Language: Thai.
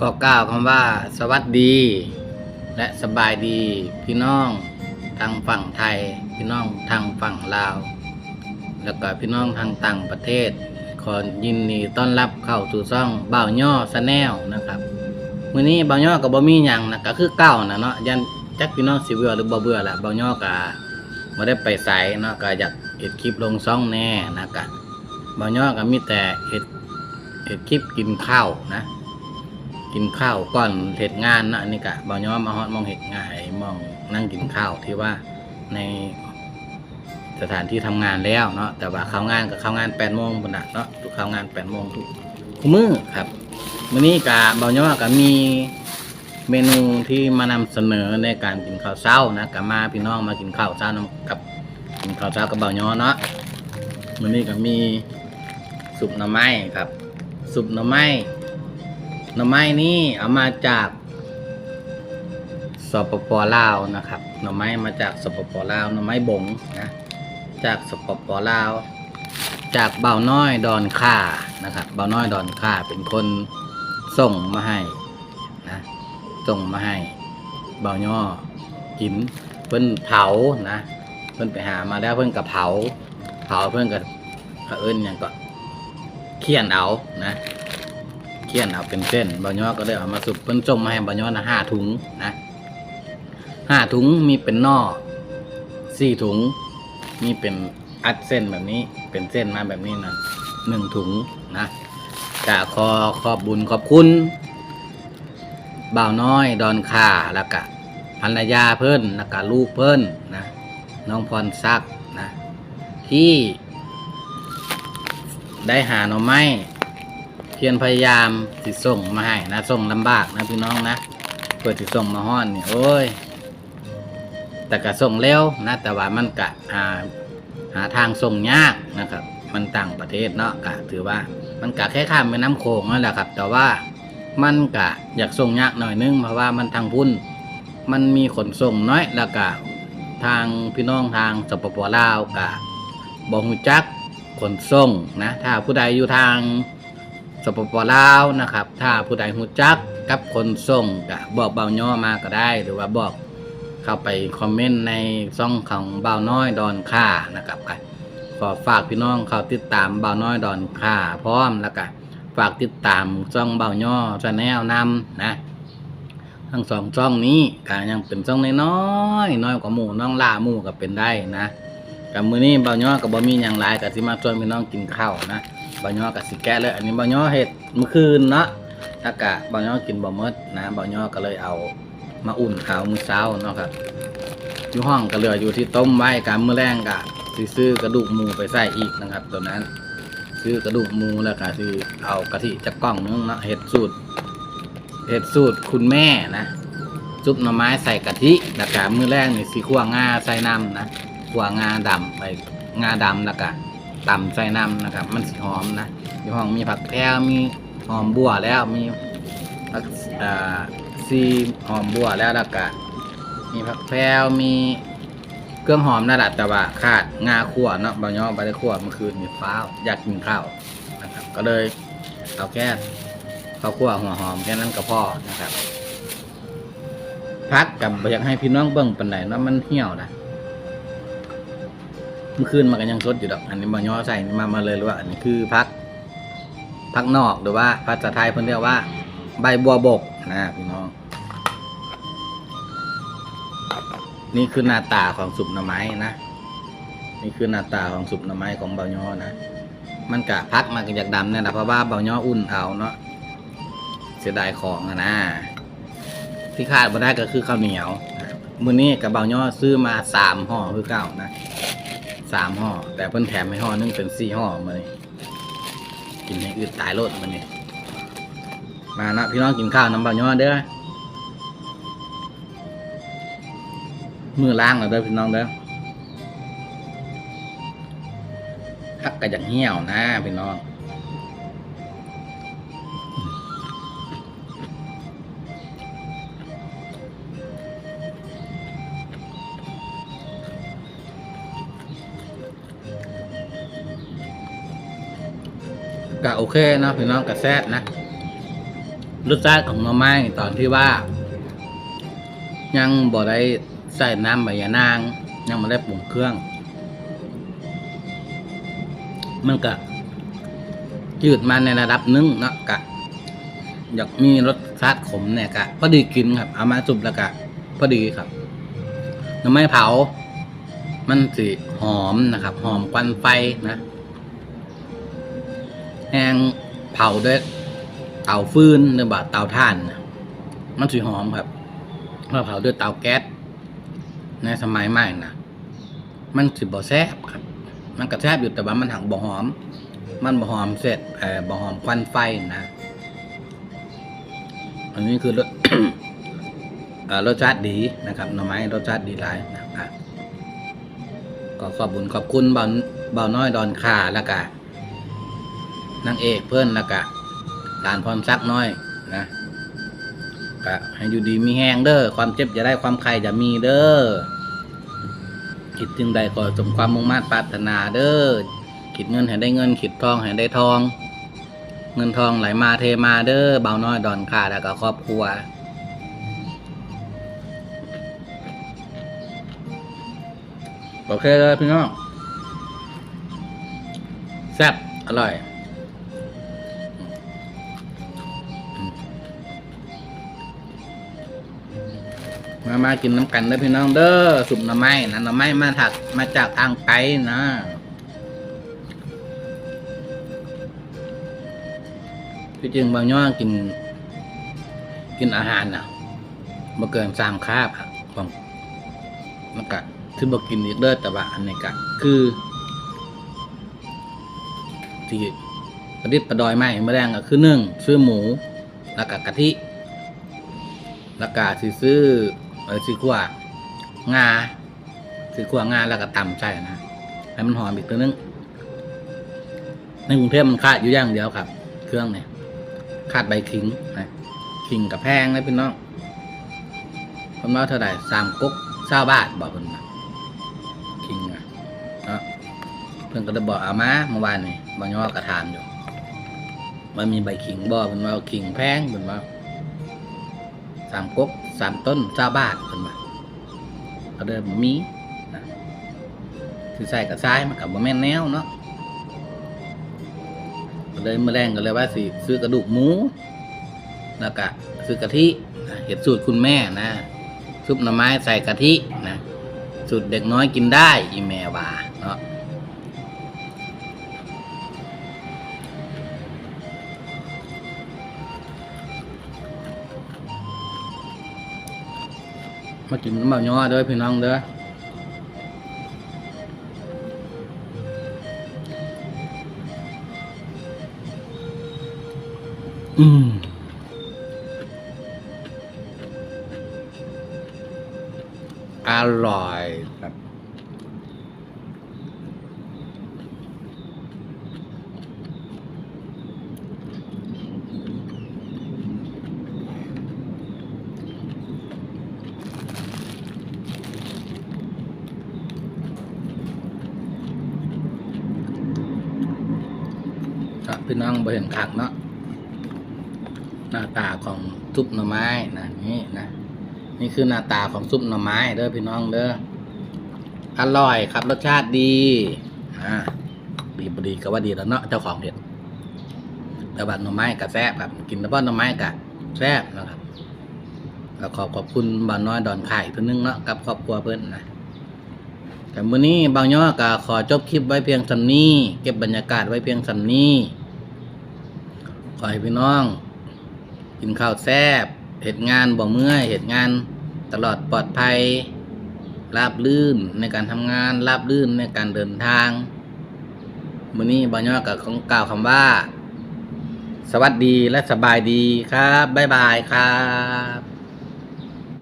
ขอกล่าวคำว่า สวัสดี และสบายดี พี่น้องทางฝั่งไทย พี่น้องทางฝั่งลาว แล้วก็พี่น้องทางต่างประเทศ ขอยินดีต้อนรับเข้าสู่ช่องเบ่าย่อสแนลนะครับมื้อนี้เบ่าย่อก็บ่มีหยังนะก็คือเก่านะเนาะยันจักพี่น้องสิเบื่อหรือบ่เบื่อล่ะบ่าย่อก็บ่ได้ไปไสเนาะก็อยากเฮ็ดคลิปลงช่องแน่นะก็บ่าย่อก็มีแต่เฮ็ดเฮ็ดคลิปกินข้าวนะ กินข้าวก่อนเฮ็ดงานนะอันนี้ก็บ่าวย่อมาฮอดมองเฮ็ดงานมองนั่งกินข้าวที่ว่าในสถานที่ทำงานแล้วเนาะแต่ว่าเข้างานกับเข้างาน8ปดโมงบนน่ะเนาะทุกเข้างาน8ปดโมงทุกทุมื้อครับมื้อนี้กะเบาย่อก็มีเมนูที่มานำเสนอในการกินข้าวเช้านะกับมาพี่น้องมากินข้าวเช้านำกับกินข้าวเช้ากับเบาย่อเนาะมื้อนี้ก็มีสุปหน่อไม้ครับ สุปหน่อไม้ หน่อไม้นี่เอามาจากสปปลาวนะครับ หน่อไม้มาจากสปปลาว หน่อไม้บงนะ จากสปปลาว จากเบาน้อยดอนค่านะครับ เบาน้อยดอนค่าเป็นคนส่งมาให้นะ ส่งมาให้ เบาย่อกินเพิ่นเผานะ เพิ่นไปหามาแล้วเพิ่นกับเผา เผาเพิ่นกับเขาเอิ้นหยังก็เคี่ยนเอานะ เคี่ยนเอาเป็นเส้นเบาย่อก็เลยเอามาสุบเพิ่นส่งมาให้เบาย่อนะห้าถุงนะห้าถุงมีเป็นนอสี่ถุงนี่เป็นอัดเส้นแบบนี้ เป็นเส้นมาแบบนี้นะหนึ่งถุงนะกะขอขอบบุญขอบคุณบ่าวน้อยดอนค่าแล้วก็ภรรยาเพิ่นแล้วก็ลูกเพิ่นนะน้องพรซักนะที่ได้หาหน่อไม้ เพียรพยายามสิส่งมาให้นะส่งลำบากนะพี่น้องนะเปิดสิส่งมาห้อนนี่โอ้ย แต่ก็ส่งเร็วนะ แต่ว่ามันกะหาหาทางส่งยากนะครับ มันต่างประเทศเนาะกะถือว่ามันกะแค่ข้ามไปน้ำโขงนั่นแหละครับ แต่ว่ามันกะอยากส่งยากหน่อยนึงเพราะว่ามันทางพุ่นมันมีขนส่งน้อยแล้วกะทางพี่น้องทางสปปลาวกะบองหูจักขนส่งนะ ถ้าผู้ใดอยู่ทาง สปปลาวนะครับ ถ้าผู้ใดหูจักกับขนส่งกะบอกเบาย่อมาก็ได้ หรือว่าบอกเข้าไปคอมเมนต์ในช่องของเบาน้อยดอนค่านะครับก็ขอฝากพี่น้องเขาติดตามเบาน้อยดอนค่าพร้อมแล้วก็ฝากติดตามช่องเบาย่อชาแนลนำนะทั้งสองช่องนี้ก็ยังเป็นช่องน้อยๆน้อยกว่าหมู่น้องล่าหมู่ก็เป็นได้นะกับมื้อนี้เบาย่อกับบ่มีหยังหลายก็สิมาชวนพี่น้องกินข้าวนะ บ่าวย่อก็สิแกะเลย อันนี้บ่าวย่อเฮ็ดเมื่อคืนเนาะแล้วก็บ่าวย่อกินบ่หมดนะบ่าวย่อก็เลยเอามาอุ่นข้าวมื้อเช้าเนาะครับอยู่ห้องก็เหลืออยู่ที่ต้มไว้การมื้อแรงก็สิซื้อกระดูกหมูไปใส่อีกนะครับ ตัวนั้น ซื้อกระดูกหมูแล้วก็สิเอากะทิจากกล่องนึงเนาะเห็ดสูตรเห็ดสูตรคุณแม่นะซุปหน่อไม้ใส่กะทิแล้วก็มื้อแรกนี่สิขั่วงาใส่น้ำนะขั่วงาดำไปงาดำแล้วก็ ตำใส่น้ำนะครับ มันสิหอมนะอยู่ห้องมีผักแพรมีหอมบัวแล้วมีผักซีหอมบัวแล้วแล้วก็มีผักแพรมีเครื่องหอมนั่นแหละแต่ว่าขาดงาขั่วเนาะบางย่อไปได้ขั่วเมื่อคืนมีฟ้าวอยากกินข้าวนะครับ ก็เลยเอาแค่ข้าวขั่วหัวหอมแค่นั้นก็พอนะครับพักกับอยากให้พี่น้องเบิ่งปันไหนเนาะมันเหี่ยวนะ เมื่อคืนมันก็ยังสดอยู่ดอก อันนี้บาย่อใส่มามาเลยหรือว่าอันนี้คือพักพักนอกหรือว่าภาษาไทยเพิ่นเรียกว่า ใบบัวบกนะพี่น้อง นี่คือหน้าตาของสุปหน่อไม้นะ นี่คือหน้าตาของสุปหน่อไม้ของเบาย่อนะ มันกะพักมากันจากดำเนี่ยนะเพราะว่าเบาย่ออุ่นเอาเนาะเสียดายของอะนะที่ขาดมาได้ก็คือข้าวเหนียวมื้อนี้กับเบาย่อซื้อมาสามห่อคือเก่านะ สามห่อแต่เพิ่นแถมให้ห่อนึงเป็นสี่ห่อมาเลยกินให้อืดตายโลดมันนี่มานะพี่น้องกินข้าวน้ำเบาย้อเด้อมือล้างแล้วเด้อพี่น้องเด้อพักกระจังเหี่ยวนะพี่น้อง ก็โอเคเนาะพี่น้องกระแซดนะรสชาติของหน่อไม้ตอนที่ว่า ยังบ่ได้ใส่น้ำใบยะนาง ยังไม่ได้ปรุงเครื่อง มันก็จืดมาในระดับนึงเนาะกะ อยากมีรสชาติขมเนี่ยกะพอดีกินครับเอามาจุบแล้วกะพอดีครับหน่อไม้เผา มันสิหอมนะครับ หอมควันไฟนะ แห้งเผาด้วยเตาฟืนหรือว่าเตาถ่าน มันสิหอมครับเมื่อเผาด้วยเตาแก๊สในสมัยใหม่นะมันสิบ่แซ่บครับ มันก็แซบอยู่แต่ว่ามันหักบ่หอม มันบ่หอมเสร็จเออบ่หอมควันไฟนะ อันนี้คือรสรสชาติดีนะครับหน่อไม้รสชาติดีหลายนะครับก็ขอบคุญขอบคุณเบาเบาน้อยดอนคาแล้วก็น นางเอกเพื่อนล้วก็หลานพรซักน้อยนะก็ให้อยู่ดีมีแห้งเด้อความเจ็บจะได้ความใครจะมีเด้อคิดจึงใดก็สมความมุ่งมั่นปรารถนาเด้อคิดเงินให้ได้เงินคิดทองให้ได้ทอง เงินทองไหลมาเทมาเด้อเบาน้อยดอนค่าแล้วก็ครอบครัวโอเคเลยพี่น้องแซ่บอร่อย มามากินน้ำกันเด้อพี่น้องเด้อสุปหน่อไม้นะหน่อไม้มาถักมาจากทางไกลนะที่จริงบางย่อกิน กินอาหารนะมาเกินสามคาบครับของมันกะคือบอกกินอีกเด้อแต่ว่าอันนี้กะคือที่ประดิษฐ์ประดอยไม้เมื่แรงก็คือหนึ่งซื้อหมู แล้วก็กะทิ แล้วก็ซื้อ เออซื้อขั่วงาซื้อขั่วงาแล้วก็ตำใส่นะให้มันหอมอีกตัวนึงในกรุงเทพมันขาดอยู่อย่างเดียวครับ เครื่องเนี่ยขาดใบขิงนะขิงกับแพงเลยพี่น้องผมว่าเท่าไหร่สามกุ๊กเช้าบาทบอกคนมาขิงอะเนาะเพิ่อนก็ได้บอกเอามาเมื่อวานนี่บางยอกระทานอยู่มันมีใบขิงบ่เพิ่นว่าขิงแพงเพิ่นว่าสามกุ๊ก สามต้นเช้าบาทเพิ่นว่าก็เดิมมีคือใส่กับซ้ายมันกับบ่แม่นแนวเนาะก็เลยมาแรงก็เลยว่าสิซื้อกระดูกหมูแล้วก็ซื้อกะทิเห็ดสูตรคุณแม่นะซุปหน่อไม้ใส่กะทินะสูตรเด็กน้อยกินได้อีแม่ว่าเนาะ มากินน้ำเบาย่อเด้อพี่น้องเด้ออืมอร่อย ครับครับพี่น้องไปเห็นขักเนาะหน้าตาของซุปหน่อไม้นะนี่นะนี่คือหน้าตาของซุปหน่อไม้เด้อพี่น้องเด้ออร่อยครับรสชาติดีอ่าดีบดีก็ว่าดีแล้วเนาะเจ้าของเห็ดแต่บัดหน่อไม้กับแซ่บครับกินแต่ว่าหน่อไม้กับแซ่บนะครับก็ขอบขอบคุณบ่าวน้อยดอนไข่เพื่อนนึงเนาะกับครอบครัวเพื่อนนะแต่มื้อนี้บางย่อก็ขอจบคลิปไว้เพียงสันนี้ เก็บบรรยากาศไว้เพียงสันนี้ ขอให้พี่น้อง กินข้าวแซ่บเหตุงานบ่เมื่อยเหตุงานตลอดปลอดภัยราบลื่นในการทำงานราบลื่นในการเดินทางมื้อนี้บางย่อกับของกล่าวคำว่า สวัสดีและสบายดีครับ บ๊ายบายครับ